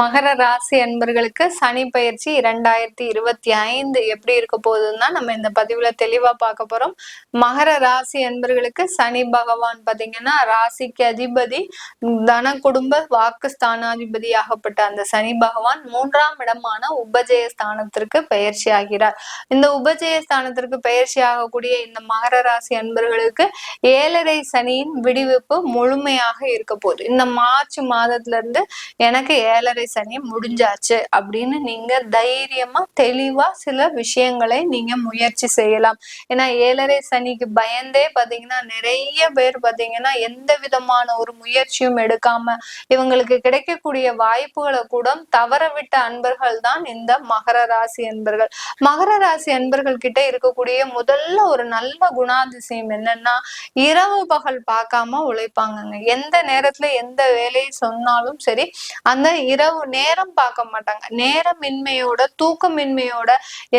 மகர ராசி அன்பர்களுக்கு சனி பயிற்சி இரண்டாயிரத்தி இருபத்தி ஐந்து எப்படி இருக்க போகுதுன்னா நம்ம இந்த பதிவுல தெளிவா பார்க்க போறோம். மகர ராசி அன்பர்களுக்கு சனி பகவான் பாத்தீங்கன்னா ராசிக்கு அதிபதி தன குடும்ப வாக்கு ஸ்தானாதிபதி ஆகப்பட்ட அந்த சனி பகவான் மூன்றாம் இடமான உபஜய ஸ்தானத்திற்கு பயிற்சி ஆகிறார். இந்த உபஜய ஸ்தானத்திற்கு பயிற்சி ஆகக்கூடிய இந்த மகர ராசி அன்பர்களுக்கு ஏழரை சனியின் விடுவிப்பு முழுமையாக இருக்க போகுது. இந்த மார்ச் மாதத்துல இருந்து எனக்கு ஏழரை ஏழரை சனி முடிஞ்சாச்சு அப்படின்னு நீங்க தைரியமா தெளிவா சில விஷயங்களை நீங்க முயற்சி செய்யலாம். ஏன்னா ஏழரை சனிக்கு பயந்தே பாத்தீங்கன்னா நிறைய பேர் பாத்தீங்கன்னா எந்த விதமான ஒரு முயற்சியும் எடுக்காம இவங்களுக்கு கிடைக்கக்கூடிய வாய்ப்புகளை கூட தவற விட்ட அன்பர்கள் தான் இந்த மகர ராசி அன்பர்கள். மகர ராசி அன்பர்கள் கிட்ட இருக்கக்கூடிய முதல்ல ஒரு நல்ல குணாதிசயம் என்னன்னா இரவு பகல் பார்க்காம உழைப்பாங்கங்க. எந்த நேரத்துல எந்த வேலையை சொன்னாலும் சரி அந்த இரவு இரவு நேரம் பார்க்க மாட்டாங்க. நேரமின்மையோட தூக்கமின்மையோட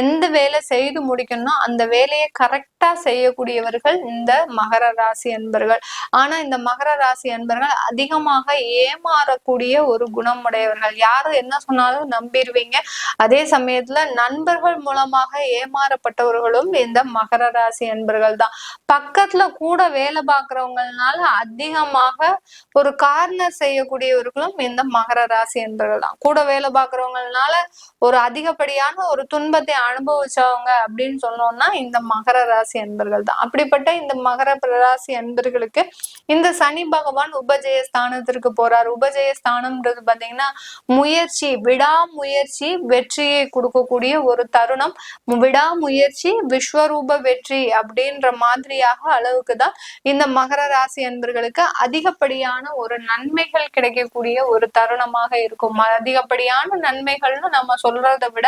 எந்த வேலை செய்து முடிக்கணும் அந்த வேலையை கரெக்டா செய்யக்கூடியவர்கள் இந்த மகர ராசி அன்பர்கள். ஆனா இந்த மகர ராசி அன்பர்கள் அதிகமாக ஏமாறக்கூடிய ஒரு குணம் உடையவர்கள் என்ன சொன்னாலும் நம்பிடுவீங்க. அதே சமயத்துல நண்பர்கள் மூலமாக ஏமாறப்பட்டவர்களும் இந்த மகர ராசி அன்பர்கள் தான். பக்கத்துல கூட வேலை பார்க்கறவங்கனால அதிகமாக ஒரு கார்னர் செய்யக்கூடியவர்களும் இந்த மகர ராசி அன்பர்கள் நண்பர்கள் தான். கூட வேலை பார்க்கறவங்கனால ஒரு அதிகப்படியான ஒரு துன்பத்தை அனுபவிச்சவங்க அப்படின்னு சொன்னோம்னா இந்த மகர ராசி அன்பர்கள் தான். அப்படிப்பட்ட இந்த மகர ராசி அன்பர்களுக்கு இந்த சனி பகவான் உபஜய ஸ்தானத்திற்கு போறார். உபஜய ஸ்தானம்ன்றது பாத்தீங்கன்னா முயற்சி விடாமுயற்சி வெற்றியை கொடுக்கக்கூடிய ஒரு தருணம். விடாமுயற்சி விஸ்வரூப வெற்றி அப்படின்ற மாதிரியாக அளவுக்கு தான் இந்த மகர ராசி அன்பர்களுக்கு அதிகப்படியான ஒரு நன்மைகள் கிடைக்கக்கூடிய ஒரு தருணமாக இருக்கும். அதிகப்படியான நன்மைகள்னு நம்ம சொல்றதை விட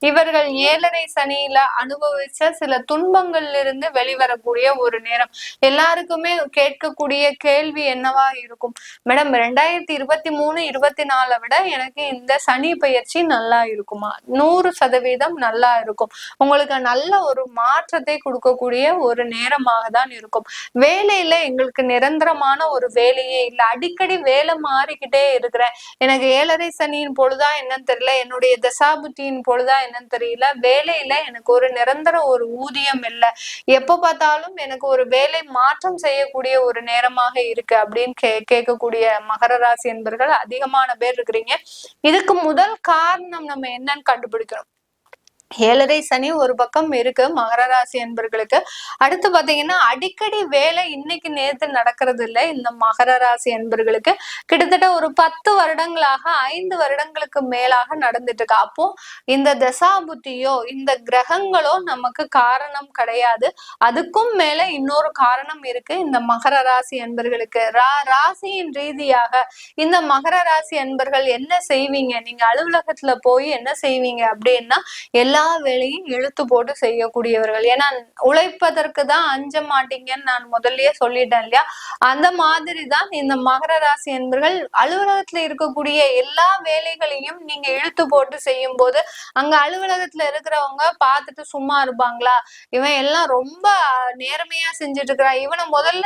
இவர்கள் ஏழரை சனியில அனுபவிச்ச சில துன்பங்கள்ல இருந்து வெளிவரக்கூடிய ஒரு நேரம். எல்லாருக்குமே கேட்கக்கூடிய கேள்வி என்னவா இருக்கும்? மேடம் ரெண்டாயிரத்தி இருபத்தி மூணு இருபத்தி நாலை விட எனக்கு இந்த சனி பயிற்சி நல்லா இருக்குமா? நூறு சதவீதம் நல்லா இருக்கும். உங்களுக்கு நல்ல ஒரு மாற்றத்தை கொடுக்கக்கூடிய ஒரு நேரமாக தான் இருக்கும். வேலையில எங்களுக்கு நிரந்தரமான ஒரு வேலையே இல்லை. அடிக்கடி வேலை மாறிக்கிட்டே இருக்கிறேன். எனக்கு ஏழரை சனியின் பொழுதா என்னன்னு தெரியல. என்னுடைய தசாபுத்தியின் பொழுதா என்னன்னு தெரியல. வேலையில எனக்கு ஒரு நிரந்தர ஒரு ஊதியம் இல்லை. எப்ப பார்த்தாலும் எனக்கு ஒரு வேலை மாற்றம் செய்யக்கூடிய ஒரு நேரமாக இருக்கு அப்படின்னு கே கேட்கக்கூடிய மகர ராசி என்பர்கள் அதிகமான பேர் இருக்கிறீங்க. இதுக்கு முதல் காரணம் நம்ம என்னன்னு கண்டுபிடிக்கணும். ஏழரை சனி ஒரு பக்கம் இருக்கு மகர ராசி என்பர்களுக்கு. அடுத்து பாத்தீங்கன்னா அடிக்கடி வேலை இன்னைக்கு நேற்று நடக்கிறது இல்லை. இந்த மகர ராசி என்பர்களுக்கு கிட்டத்தட்ட ஒரு பத்து வருடங்களாக ஐந்து வருடங்களுக்கு மேலாக நடந்துட்டு இருக்கு. அப்போ இந்த தசாபுத்தியோ இந்த கிரகங்களோ நமக்கு காரணம் கிடையாது. அதுக்கும் மேல இன்னொரு காரணம் இருக்கு. இந்த மகர ராசி என்பர்களுக்கு. ரா ராசியின் ரீதியாக இந்த மகர ராசி என்பர்கள் என்ன செய்வீங்க? நீங்க அலுவலகத்துல போய் என்ன செய்வீங்க அப்படின்னா எல்லா எல்லா வேலையும் இழுத்து போட்டு செய்யக்கூடியவர்கள். ஏன்னா உழைப்பதற்கு தான் அஞ்ச மாட்டீங்கன்னு நான் முதல்லயே சொல்லிட்டேன் இல்லையா? அந்த மாதிரி தான் இந்த மகர ராசி என்பர்கள் அலுவலகத்துல இருக்கக்கூடிய எல்லா வேலைகளையும் நீங்க இழுத்து போட்டு செய்யும் போது அங்க அலுவலகத்துல இருக்கிறவங்க பார்த்துட்டு சும்மா இருப்பாங்களா? இவன் எல்லாம் ரொம்ப நேர்மையா செஞ்சுட்டு இருக்கிறான் இவனை முதல்ல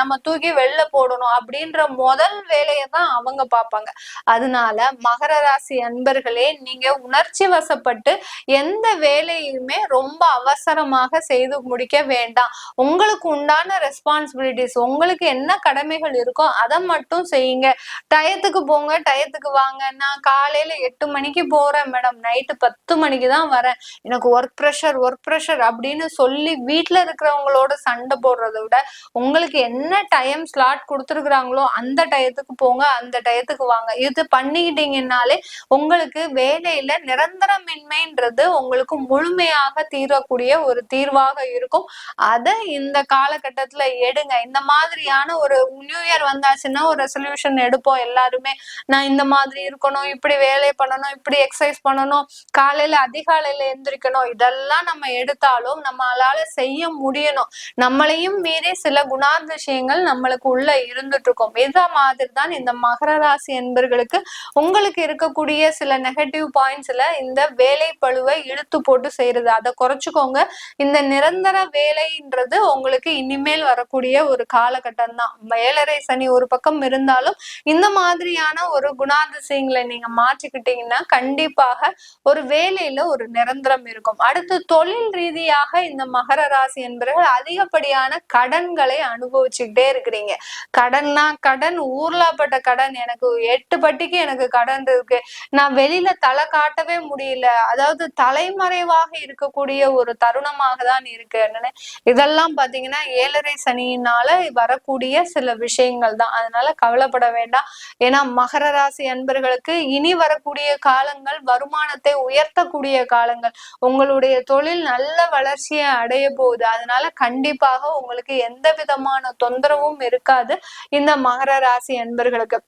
நம்ம தூக்கி வெளில போடணும் அப்படின்ற முதல் வேலையை தான் அவங்க பார்ப்பாங்க. அதனால மகர ராசி அன்பர்களே நீங்க உணர்ச்சி வசப்பட்டு எந்த எந்த வேலையுமே ரொம்ப அவசரமாக செய்து முடிக்க வேண்டாம். உங்களுக்கு உண்டான ரெஸ்பான்சிபிலிட்டிஸ் உங்களுக்கு என்ன கடமைகள் இருக்கோ அதை மட்டும் செய்யுங்க. டயத்துக்கு போங்க டயத்துக்கு வாங்க. நான் காலையில எட்டு மணிக்கு போறேன் மேடம் நைட்டு பத்து மணிக்கு தான் வரேன். எனக்கு ஒர்க் ப்ரெஷர் ஒர்க் ப்ரெஷர் அப்படின்னு சொல்லி வீட்டுல இருக்கிறவங்களோட சண்டை போடுறதை விட உங்களுக்கு என்ன டைம் ஸ்லாட் கொடுத்துருக்குறாங்களோ அந்த டயத்துக்கு போங்க அந்த டயத்துக்கு வாங்க. இது பண்ணிக்கிட்டீங்கன்னாலே உங்களுக்கு வேலையில நிரந்தரமின்மைன்றது உங்களுக்கு முழுமையாக தீரக்கூடிய ஒரு தீர்வாக இருக்கும். அதை இந்த காலகட்டத்துல எடுங்க. இந்த மாதிரியான ஒரு நியூ இயர் வந்தாச்சுன்னா ஒரு ரெசல்யூஷன் எடுப்போம் எல்லாருமே. நான் இந்த மாதிரி இருக்கணும் இப்படி வேலை பண்ணணும் இப்படி எக்ஸசைஸ் பண்ணணும் காலையில அதிகாலையில எந்திரிக்கணும். இதெல்லாம் நம்ம எடுத்தாலும் நம்மளால செய்ய முடியணும். நம்மளையும் மீறி சில குணாதிசயங்கள் நம்மளுக்கு உள்ள இருந்துட்டு இருக்கும் இத மாதிரி தான் இந்த மகர ராசி என்பர்களுக்கு உங்களுக்கு இருக்கக்கூடிய சில நெகட்டிவ் பாயிண்ட்ஸ்ல இந்த வேலை பழுவை இழுத்து போட்டு செய்யறது அதை குறைச்சிக்கோங்க. இந்த நிரந்தர வேலைன்றது உங்களுக்கு இனிமேல் வரக்கூடிய ஒரு காலகட்டம் தான் வேலரை சனி ஒரு பக்கம் இருந்தாலும் இந்த மாதிரியான ஒரு குணாதிசயங்களை நீங்க மாற்றிக்கிட்டீங்கன்னா கண்டிப்பாக ஒரு வேலையில ஒரு நிரந்தரம் இருக்கும். அடுத்து தொழில் ரீதியாக இந்த மகர ராசி என்பவர்கள் அதிகப்படியான கடன்களை அனுபவிச்சுக்கிட்டே இருக்கிறீங்க. கடன்னா கடன் ஊர்லாப்பட்ட கடன். எனக்கு எட்டு பட்டிக்கு எனக்கு கடன் இருக்கு. நான் வெளியில தலை காட்டவே முடியல. அதாவது தலை தலைமறைவாக இருக்கக்கூடிய ஒரு தருணமாக தான் இருக்கு. என்னன்னு இதெல்லாம் பாத்தீங்கன்னா ஏழரை சனியினால வரக்கூடிய சில விஷயங்கள் தான். அதனால கவலைப்பட வேண்டாம். ஏன்னா மகர ராசி அன்பர்களுக்கு இனி வரக்கூடிய காலங்கள் வருமானத்தை உயர்த்தக்கூடிய காலங்கள். உங்களுடைய தொழில் நல்ல வளர்ச்சியை அடைய போகுது. அதனால கண்டிப்பாக உங்களுக்கு எந்த விதமான தொந்தரவும் இருக்காது. இந்த மகர ராசி அன்பர்களுக்கு.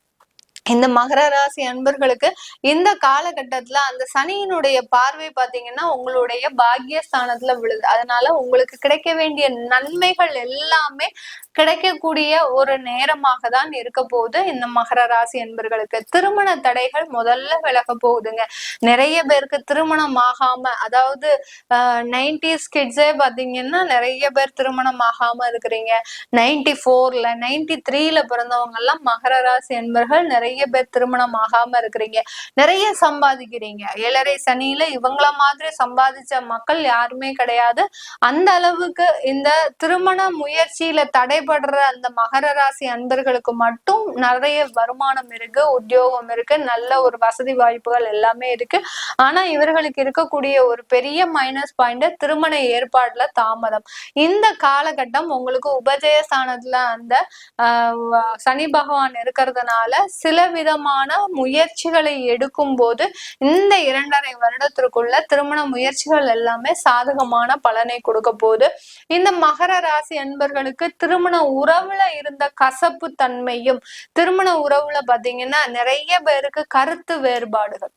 இந்த மகர ராசி அன்பர்களுக்கு இந்த காலகட்டத்துல அந்த சனியினுடைய பார்வை பாத்தீங்கன்னா உங்களுடைய பாக்கியஸ்தானத்துல விழுது. அதனால உங்களுக்கு கிடைக்க வேண்டிய நன்மைகள் எல்லாமே கிடைக்கக்கூடிய ஒரு நேரமாக தான் இருக்க போகுது. இந்த மகர ராசி என்பர்களுக்கு திருமண தடைகள் முதல்ல விலக போகுதுங்க. நிறைய பேருக்கு திருமணம் ஆகாம அதாவது நைன்டிஸ் கிட்ஸே பாத்தீங்கன்னா நிறைய பேர் திருமணம் ஆகாம இருக்கிறீங்க. நைன்டி ஃபோர்ல நைன்டி த்ரீல பிறந்தவங்க எல்லாம் மகர ராசி என்பர்கள் நிறைய பேர் திருமணம் ஆகாம இருக்கிறீங்க. நிறைய சம்பாதிக்கிறீங்க. ஏழரை சனியில இவங்கள மாதிரி சம்பாதிச்ச மக்கள் யாருமே கிடையாது. அந்த அளவுக்கு இந்த திருமண முயற்சியில தடைபடுற அந்த மகர ராசி அன்பர்களுக்கு மட்டும் நிறைய வருமானம் இருக்கு உத்தியோகம் இருக்கு நல்ல ஒரு வசதி வாய்ப்புகள் எல்லாமே இருக்கு. ஆனா இவர்களுக்கு இருக்கக்கூடிய ஒரு பெரிய மைனஸ் பாயிண்ட் திருமண ஏற்பாடுல தாமதம். இந்த காலகட்டம் உங்களுக்கு உபஜயஸ்தானத்துல அந்த சனி பகவான் இருக்கிறதுனால சில விதமான முயற்சிகளை எடுக்கும் போது இந்த இரண்டரை வருடத்திற்குள்ள திருமண முயற்சிகள் எல்லாமே சாதகமான பலனை கொடுக்க போகுது. இந்த மகர ராசி அன்பர்களுக்கு திருமண உறவுல இருந்த கசப்பு தன்மையும் திருமண உறவுல பாத்தீங்கன்னா நிறைய பேருக்கு கருத்து வேறுபாடுகள்.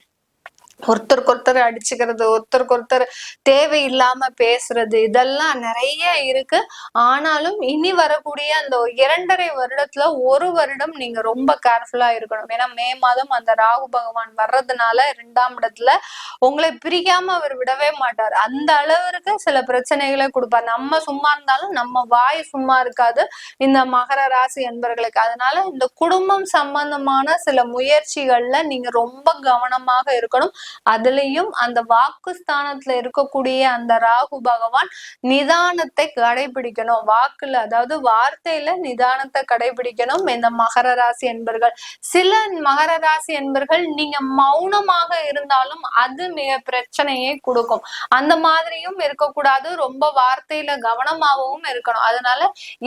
ஒருத்தருக்கு ஒருத்தர் அடிச்சுக்கிறது ஒருத்தருக்கு ஒருத்தர் தேவையில்லாம பேசுறது இதெல்லாம் நிறைய இருக்கு. ஆனாலும் இனி வரக்கூடிய அந்த இரண்டரை வருடத்துல ஒரு வருடம் நீங்க ரொம்ப கேர்ஃபுல்லா இருக்கணும். ஏன்னா மே மாதம் அந்த ராகு பகவான் வர்றதுனால இரண்டாம் இடத்துல உங்களை பிரிக்காம அவர் விடவே மாட்டார். அந்த அளவிற்கு சில பிரச்சனைகளை கொடுப்பார். நம்ம சும்மா இருந்தாலும் நம்ம வாய் சும்மா இருக்காது. இந்த மகர ராசி என்பர்களுக்கு அதனால இந்த குடும்பம் சம்பந்தமான சில முயற்சிகள்ல நீங்க ரொம்ப கவனமாக இருக்கணும். அதுலயும் அந்த வாக்குஸ்தானத்துல இருக்கக்கூடிய அந்த ராகு பகவான் நிதானத்தை கடைபிடிக்கணும். வாக்குல அதாவது வார்த்தையில நிதானத்தை கடைபிடிக்கணும். இந்த மகர ராசி என்பர்கள். சில மகர ராசி என்பர்கள் நீங்க மௌனமாக இருந்தாலும் அது மிக பிரச்சனையை கொடுக்கும். அந்த மாதிரியும் இருக்கக்கூடாது. ரொம்ப வார்த்தையில கவனமாகவும் இருக்கணும். அதனால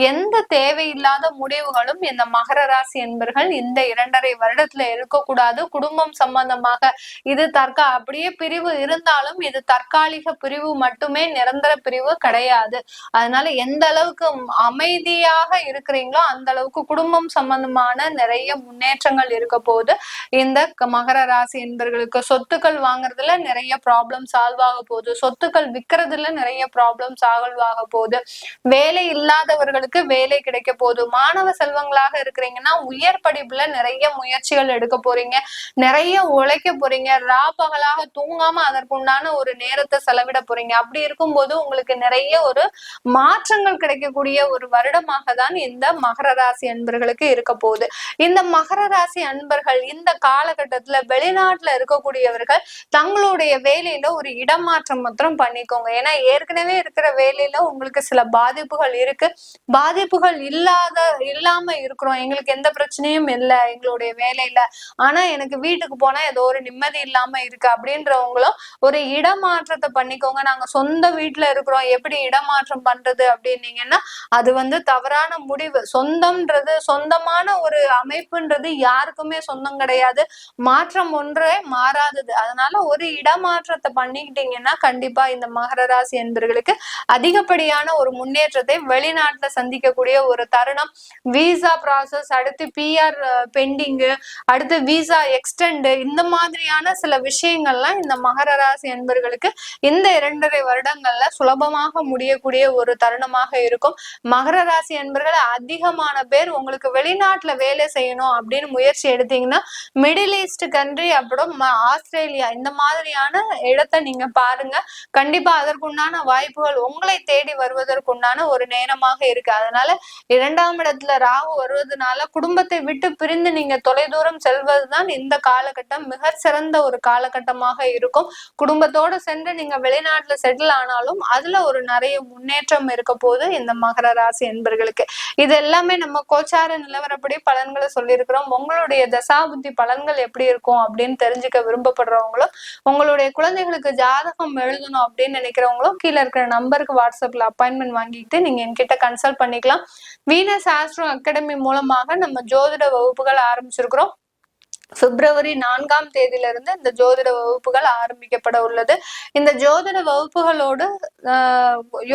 எந்த தேவையில்லாத முடிவுகளும் இந்த மகர ராசி என்பர்கள் இந்த இரண்டரை வருடத்துல இருக்கக்கூடாது. குடும்பம் சம்பந்தமாக இது தற்க நமக்கு அப்படியே பிரிவு இருந்தாலும் இது தற்காலிக பிரிவு மட்டுமே நிரந்தர பிரிவு கிடையாது. அதனால எந்த அளவுக்கு அமைதியாக இருக்கிறீங்களோ அந்த அளவுக்கு குடும்பம் சம்பந்தமான நிறைய முன்னேற்றங்கள் இருக்க போது இந்த மகர ராசி என்பர்களுக்கு சொத்துக்கள் வாங்குறதுல நிறைய ப்ராப்ளம் சால்வ் ஆக போகுது. சொத்துக்கள் விற்கிறதுல நிறைய ப்ராப்ளம் சால்வ் ஆக போகுது. வேலை இல்லாதவர்களுக்கு வேலை கிடைக்க போகுது. மாணவ செல்வங்களாக இருக்கிறீங்கன்னா உயர் படிப்புல நிறைய முயற்சிகள் எடுக்க போறீங்க. நிறைய உழைக்க போறீங்க. ராப பகலாக தூங்காம அதற்குண்டான ஒரு நேரத்தை செலவிட போறீங்க. அப்படி இருக்கும்போது உங்களுக்கு நிறைய ஒரு மாற்றங்கள் கிடைக்கக்கூடிய ஒரு வருடமாக தான் இந்த மகர ராசி அன்பர்களுக்கு இருக்க போகுது. இந்த மகர ராசி அன்பர்கள் இந்த காலகட்டத்துல வெளிநாட்டுல இருக்கக்கூடியவர்கள் தங்களுடைய வேலையில ஒரு இடமாற்றம் மாத்திரம் பண்ணிக்கோங்க. ஏன்னா ஏற்கனவே இருக்கிற வேலையில உங்களுக்கு சில பாதிப்புகள் இருக்கு. பாதிப்புகள் இல்லாத இல்லாம இருக்கிறோம். எங்களுக்கு எந்த பிரச்சனையும் இல்லை எங்களுடைய வேலையில. ஆனா எனக்கு வீட்டுக்கு போனா ஏதோ ஒரு நிம்மதி இல்லாம இருக்கு அப்படின்றவங்களும் ஒரு இடமாற்றத்தை பண்ணிக்கோங்க. நாங்க சொந்த வீட்டுல இருக்கிறோம். எப்படி இடமாற்றம் பண்றது அப்படின்னீங்கன்னா அது வந்து தவறான முடிவு. சொந்தம்ன்றது சொந்தமான ஒரு அமைப்புன்றது யாருக்குமே சொந்தம் கிடையாது. மாற்றம் ஒன்றே மாறாதது. அதனால ஒரு இடமாற்றத்தை பண்ணிக்கிட்டீங்கன்னா கண்டிப்பா இந்த மகர ராசி என்பர்களுக்கு அதிகப்படியான ஒரு முன்னேற்றத்தை வெளிநாட்டுல சந்திக்கக்கூடிய ஒரு தருணம். விசா ப்ராசஸ் அடுத்து பிஆர் பெண்டிங்கு அடுத்து விசா எக்ஸ்டெண்டு இந்த மாதிரியான சில விஷயம் விஷயங்கள்லாம் இந்த மகர ராசி என்பர்களுக்கு இந்த இரண்டரை வருடங்கள்ல சுலபமாக முடியக்கூடிய ஒரு தருணமாக இருக்கும். மகர ராசி என்பர்கள் அதிகமான பேர் உங்களுக்கு வெளிநாட்டுல வேலை செய்யணும் அப்படின்னு முயற்சி எடுத்தீங்கன்னா மிடில் ஈஸ்ட் கண்ட்ரி அப்புறம் ஆஸ்திரேலியா இந்த மாதிரியான இடத்தை நீங்க பாருங்க. கண்டிப்பா அதற்குண்டான வாய்ப்புகள் உங்களை தேடி வருவதற்குண்டான ஒரு நேரமாக இருக்கு. அதனால இரண்டாம் இடத்துல ராகு வருவதனால குடும்பத்தை விட்டு பிரிந்து நீங்க தொலைதூரம் செல்வதுதான் இந்த காலகட்டம் மிக சிறந்த ஒரு காலகட்டமாக இருக்கும். குடும்பத்தோட சென்று நீங்க வெளிநாட்டுல செட்டில் ஆனாலும் அதுல ஒரு நிறைய முன்னேற்றம் இருக்க போது இந்த மகர ராசி என்பர்களுக்கு. இது எல்லாமே நம்ம கோச்சார நிலவரப்படி பலன்களை சொல்லியிருக்கிறோம். உங்களுடைய தசாபுத்தி பலன்கள் எப்படி இருக்கும் அப்படின்னு தெரிஞ்சுக்க விரும்பப்படுறவங்களும் உங்களுடைய குழந்தைகளுக்கு ஜாதகம் எழுதணும் அப்படின்னு நினைக்கிறவங்களும் கீழே இருக்கிற நம்பருக்கு வாட்ஸ்அப்ல அப்பாயின்மெண்ட் வாங்கிட்டு நீங்க என்கிட்ட கன்சல்ட் பண்ணிக்கலாம். வீனஸ் ஆஸ்ட்ரோ அகாடமி மூலமாக நம்ம ஜோதிட வகுப்புகள் ஆரம்பிச்சிருக்கிறோம். பிப்ரவரி நான்காம் தேதியிலிருந்து இந்த ஜோதிட வகுப்புகள் ஆரம்பிக்கப்பட உள்ளது. இந்த ஜோதிட வகுப்புகளோடு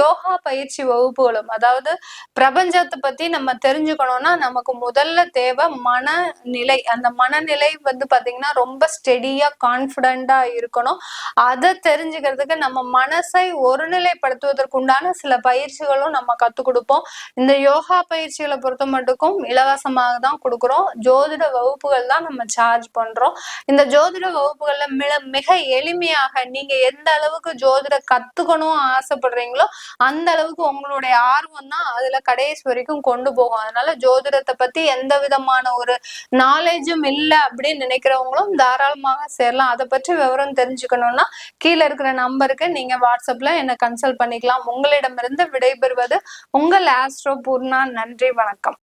யோகா பயிற்சி வகுப்புகளும் அதாவது பிரபஞ்சத்தை பத்தி நம்ம தெரிஞ்சுக்கணும்னா நமக்கு முதல்ல தேவை மனநிலை. அந்த மனநிலை வந்து பாத்தீங்கன்னா ரொம்ப ஸ்டெடியா கான்பிடண்டா இருக்கணும். அதை தெரிஞ்சுக்கிறதுக்கு நம்ம மனசை ஒருநிலைப்படுத்துவதற்கு உண்டான சில பயிற்சிகளும் நம்ம கத்துக் கொடுப்போம். இந்த யோகா பயிற்சிகளை பொறுத்த மட்டுக்கும் இலவசமாக தான் கொடுக்குறோம். ஜோதிட வகுப்புகள் தான் நம்ம சார்ஜ் பண்றோம். இந்த ஜோதிட வகுப்புகள்ல மிக மிக எளிமையாக நீங்க எந்த அளவுக்கு ஜோதிட கத்துக்கணும் ஆசைப்படுறீங்களோ அந்த அளவுக்கு உங்களுடைய ஆர்வம் தான் அதுல கடைசி வரைக்கும் கொண்டு போகும். அதனால ஜோதிடத்தை பத்தி எந்த விதமான ஒரு நாலேஜும் இல்லை அப்படின்னு நினைக்கிறவங்களும் தாராளமாக சேரலாம். அதை பற்றி விவரம் தெரிஞ்சுக்கணும்னா கீழே இருக்கிற நம்பருக்கு நீங்க வாட்ஸ்அப்ல என்ன கன்சல்ட் பண்ணிக்கலாம். உங்களிடமிருந்து விடைபெறுவது உங்கள் ஆஸ்ட்ரோ பூர்ணா. நன்றி வணக்கம்.